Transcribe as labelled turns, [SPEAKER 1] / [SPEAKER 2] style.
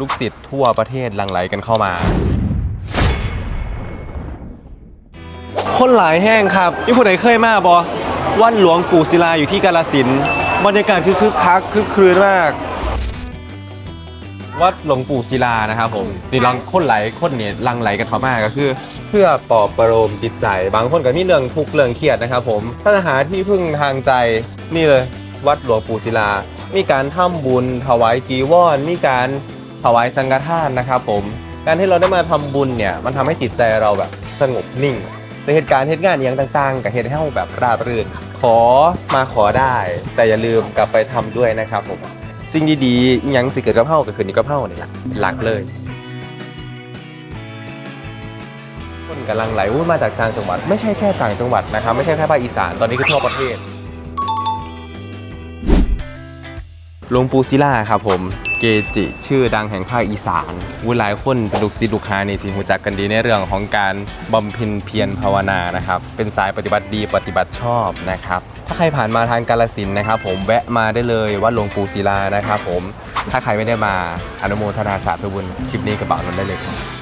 [SPEAKER 1] ลูกศิษย์ทั่วประเทศหลั่งไหลกันเข้ามา คนหลายแห้งครับนี่ผู้ใดเคยมาบอวัดหลวงปู่ศิลาอยู่ที่กาลสินธุ์บรรยากาศคือคึกคักคึกคืนมาก วัดหลวงปู่ศิลานะครับผมนี่ลังคนไหลายคนเนี่ยลังไหลกันเข้ามากก็คือ เพื่อปลอบประโลมจิตใจ บางคนก็มีเรื่องทุกข์เรื่องเครียดนะครับผมถ้าจะหาที่พึ่งทางใจนี่เลย วัดหลวงปู่ศิลา มีการทำบุญถวายจีวรมีการ ถวายสังฆทานนะครับผมการที่เราได้มาทำบุญเนี่ยมันทำให้จิตใจเราแบบสงบนิ่งแต่เหตุการณ์เหตุงานอย่างต่างๆ กับเหตุให้เราแบบราบรื่น ขอมาขอได้ แต่อย่าลืมกลับไปทำด้วยนะครับผมสิ่งดีๆยังสิเกิดกับเฮาก็คือนี่กับเฮานี่แหละหลักเลยคนกำลังไหลวุ่นมาจากต่างจังหวัด ไม่ใช่แค่ต่างจังหวัดนะครับไม่ใช่แค่ภาคอีสานตอนนี้คือทั่วประเทศหลวงปู่ศิลาครับผม เกจิชื่อดังแห่งภาคอีสานวุหลายคนเป็นลูกศิษย์ลูกหานี่สิหูจักกันดีในเรื่องของการบำเพ็ญเพียรภาวนานะครับ เป็นสายปฏิบัติดีปฏิบัติชอบนะครับ ถ้าใครผ่านมาทางกาลสินนะครับ ผมแวะมาได้เลยวัดหลวงปู่ศิลานะครับ ผมถ้าใครไม่ได้มาอนุโมทนาสาธุบุญคลิปนี้กระเป๋านนได้เลยครับ